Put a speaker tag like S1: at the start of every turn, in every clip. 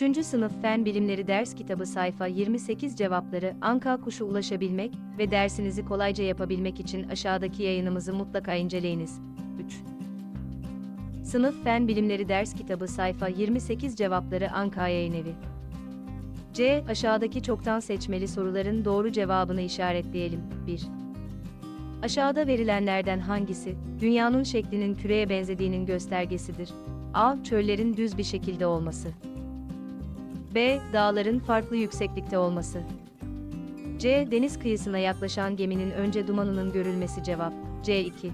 S1: 3. Sınıf Fen Bilimleri Ders Kitabı sayfa 28 cevapları Anka Kuşu ulaşabilmek ve dersinizi kolayca yapabilmek için aşağıdaki yayınımızı mutlaka inceleyiniz. 3. Sınıf Fen Bilimleri Ders Kitabı sayfa 28 cevapları Anka Yayınevi. C. Aşağıdaki çoktan seçmeli soruların doğru cevabını işaretleyelim. 1. Aşağıda verilenlerden hangisi, dünyanın şeklinin küreye benzediğinin göstergesidir? A. Çöllerin düz bir şekilde olması. B. Dağların farklı yükseklikte olması. C. Deniz kıyısına yaklaşan geminin önce dumanının görülmesi cevap. C2.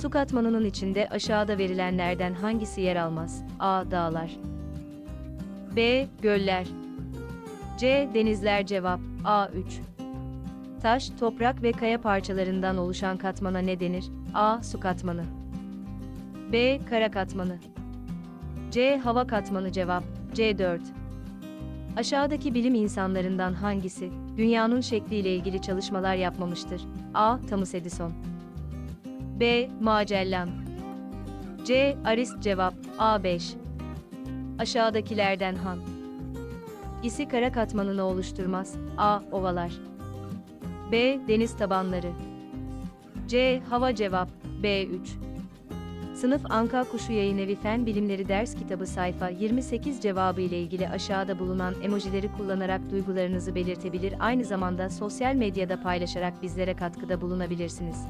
S1: Su katmanının içinde aşağıda verilenlerden hangisi yer almaz? A. Dağlar. B. Göller. C. Denizler cevap. A3. Taş, toprak ve kaya parçalarından oluşan katmana ne denir? A. Su katmanı. B. Kara katmanı. C. Hava katmanı cevap. C4. Aşağıdaki bilim insanlarından hangisi, dünyanın şekliyle ilgili çalışmalar yapmamıştır? A. Thomas Edison. B. Magellan. C. Arist cevap. A5. Aşağıdakilerden han. İsi kara katmanını oluşturmaz. A. Ovalar. B. Deniz tabanları. C. Hava cevap. B3. Sınıf Anka Kuşu Yayınevi Fen Bilimleri Ders Kitabı sayfa 28 cevabı ile ilgili aşağıda bulunan emojileri kullanarak duygularınızı belirtebilir aynı zamanda sosyal medyada paylaşarak bizlere katkıda bulunabilirsiniz.